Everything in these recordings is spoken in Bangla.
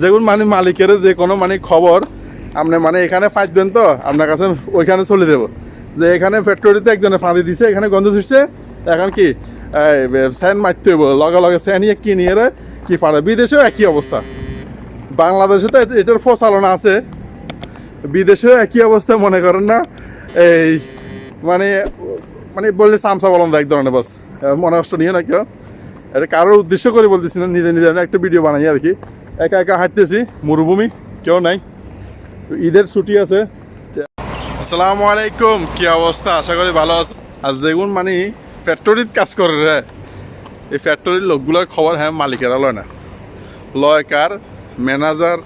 যেগুন মানে মালিকের যে কোনো মানে খবর, আপনি মানে এখানে ফাঁচবেন তো, আপনার কাছে ওইখানে চলে দেবো যে এখানে ফ্যাক্টরিতে একজনে ফাঁদি দিছে, এখানে গন্ধ ছুটছে এখন কি স্যান মারতে হইব, লগে লগে স্যানিয়ে কি নিয়ে কি পারে? বিদেশেও একই অবস্থা। বাংলাদেশে তো এটার প্রচালনা আছে। বিদেশেও একই অবস্থা, মনে করেন না? এই মানে মানে বললে সামসা বলন এক ধরনের বাস। মনে কষ্ট নিয়ে না কেউ। এটা কারোর উদ্দেশ্য করে বলতেছি না নিজে নিজে একটা ভিডিও বানাই আর কি। একা একা হাঁটতেছি, মরুভূমি, কেউ নাই। ঈদের ছুটি আছে। আসসালামু আলাইকুম, কি অবস্থা? আশা করি ভালো আছে। আর যেগুন মানে ফ্যাক্টরিত কাজ করে রে। এই ফ্যাক্টরির লোকগুলোর খবর হ্যাঁ মালিকেরা লয় না। লয় কার? ম্যানেজার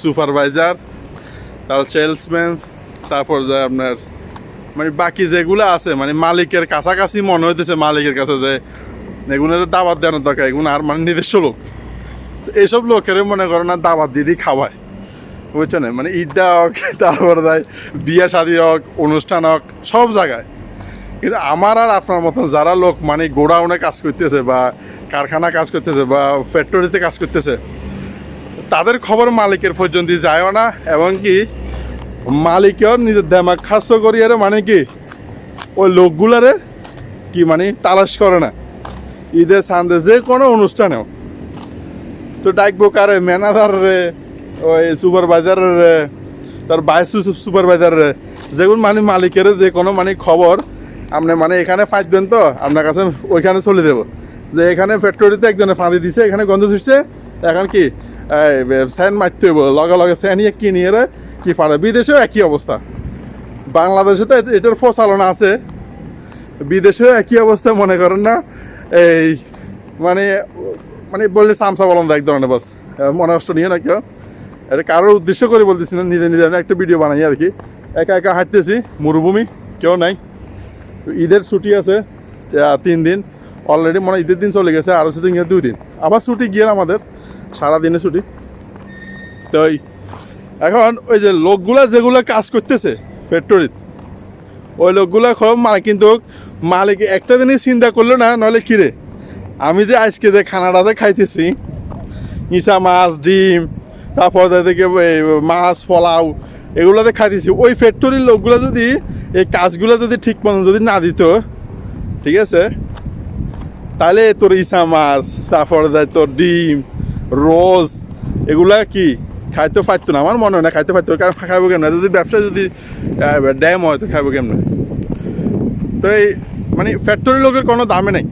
সুপারভাইজার তারপর সেলসম্যান তারপর যে আপনার মানে বাকি যেগুলো আছে মানে মালিকের কাছাকাছি মনে হইতেছে মালিকের কাছে যে এগুলোর দাবাত দেওয়ার দরকার এগুলো আর মানে নিজস্ব লোক। এইসব লোকের মনে করো না দাবাত দিদি খাওয়ায়। বুঝছেন? মানে ঈদটা হোক, তারপর যায় বিয়ে শাদী হোক, অনুষ্ঠান হোক, সব জায়গায়। কিন্তু আমার আর আপনার মতন যারা লোক মানে গোডাউনে কাজ করতেছে বা কারখানা কাজ করতেছে বা ফ্যাক্টরিতে কাজ করতেছে, তাদের খবর মালিকের পর্যন্ত যায়ও না এবং কি মালিকেও নিজের দেমাগ খাস করিয়ে মানে কি, ওই লোকগুলারে কি মানে তালাশ করে না। ঈদে সান্দে যে কোনো অনুষ্ঠানেও। তো ডাকবো কারে? ম্যানেজার রে ওই সুপারভাইজার রে তার বাইস সুপারভাইজার রে। যেগুলো মানে মালিকের যে কোনো মানে খবর আপনি মানে এখানে ফাঁচবেন তো আপনার কাছে ওইখানে চলে দেবো। যে এখানে ফ্যাক্টরিতে একজনে ফাঁদি দিছে এখানে গন্ধ ছুটছে এখন কি স্যান মারতে হইব। লগে লগে স্যানিয়ে কি নিয়ে রে, কি পারে বিদেশেও একই অবস্থা। বাংলাদেশে তো এটার প্রচালনা আছে। বিদেশেও একই অবস্থা মনে করেন না? এই মানে মানে বললে সামসা বলন এক ধরনের বাস মনে কষ্ট নিয়ে না কেউ। এটা কারোর উদ্দেশ্য করে বলতেছি না নিজে নিজে একটা ভিডিও বানাই আর কি। একা একা হাঁটতেছি, মরুভূমি, কেউ নাই। ঈদের ছুটি আছে তিন দিন। অলরেডি মনে ঈদের দিন চলে গেছে আরও ছুটি দুই দিন। আবার ছুটি গিয়ে আমাদের সারা দিনে ছুটি। তো এখন ওই যে লোকগুলা যেগুলো কাজ করতেছে ফ্যাক্টরিতে ওই লোকগুলা খুব মানে কিন্তু মালিক একটা দিনই চিন্তা করল না, নইলে কিরে আমি যে আজকে যে খানাটাতে খাইতেছি, ইসা মাছ, ডিম, তারপর এই মাছ, পোলাও এগুলোতে খাইতেছি, ওই ফ্যাক্টরির লোকগুলো যদি এই কাজগুলো যদি ঠিক মতো যদি না দিত, ঠিক আছে? তাহলে তোর ইসা মাছ, তারপর দেয় তোর ডিম, রোজ, এগুলা কি? খাইতে পারতো না, আমার মনে হয় না খাইতে পারতো কারণ খাইবো কেমন? যদি ব্যবসা যদি ড্যাম হয়, তো খাইবো কেমন? তো এই মানে ফ্যাক্টরি লোকের কোনো দামে নেই।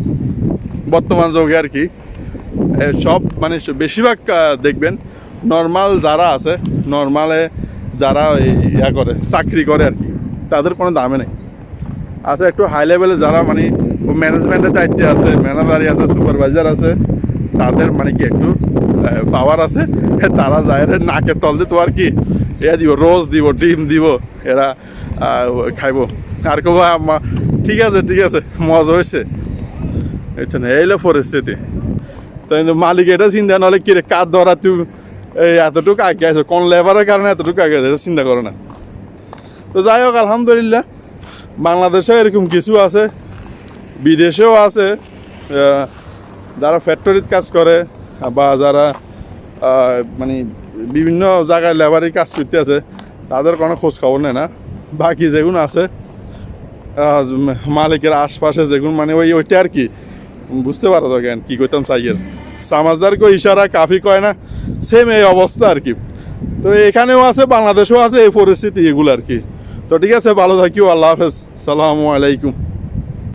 বর্তমান যুগে আর কি। সব মানে বেশিরভাগ দেখবেন নর্মাল যারা আছে নর্মালে যারা ইয়া করে, চাকরি করে আর কি, তাদের কোনো দামে নেই। আছে একটু হাই লেভেলে যারা মানে ম্যানেজমেন্টের দায়িত্বে আছে ম্যানেজারি আছে সুপারভাইজার আছে, তাদের মানে কি একটু পাওয়ার আছে তারা যায় নাকের তল দিয়ে তো আর কি, এ, দিব, রোজ দিব, ডিম দিব, এরা খাইব। আর আমা- ঠিক আছে ঠিক আছে, মজা হয়েছে বুঝছেন এইলো পরিস্থিতি। তো কিন্তু মালিক এটা চিন্তা নাহলে কি রে, কার ধরা তুই এই এতটুকু আগে আছে কোন লেবারের কারণে এতটুকু আগে আছে এটা চিন্তা করে না। তো যাই হোক, আলহামদুলিল্লাহ, বাংলাদেশেও এরকম কিছু আছে, বিদেশেও আছে যারা ফ্যাক্টরিতে কাজ করে, বা যারা মানে বিভিন্ন জায়গায় লেবারি কাজ করতে আছে, তাদের কোনো খোঁজ খবর নেয় না। বাকি যেগুলো আছে মালিকের আশপাশে যেগুন মানে ওই ওইটা আর কি। বুঝতে পারো তো জ্ঞান, কী করতাম সাইকেল? সামাজদারকে ইশারা কাফি কয় না সেম এই অবস্থা আর কি। তো এখানেও আছে, বাংলাদেশেও আছে এই পরিস্থিতি এগুলো আর কি। তো ঠিক আছে, ভালো থাকিও, আল্লাহ হাফেজ। সালামু আলাইকুম।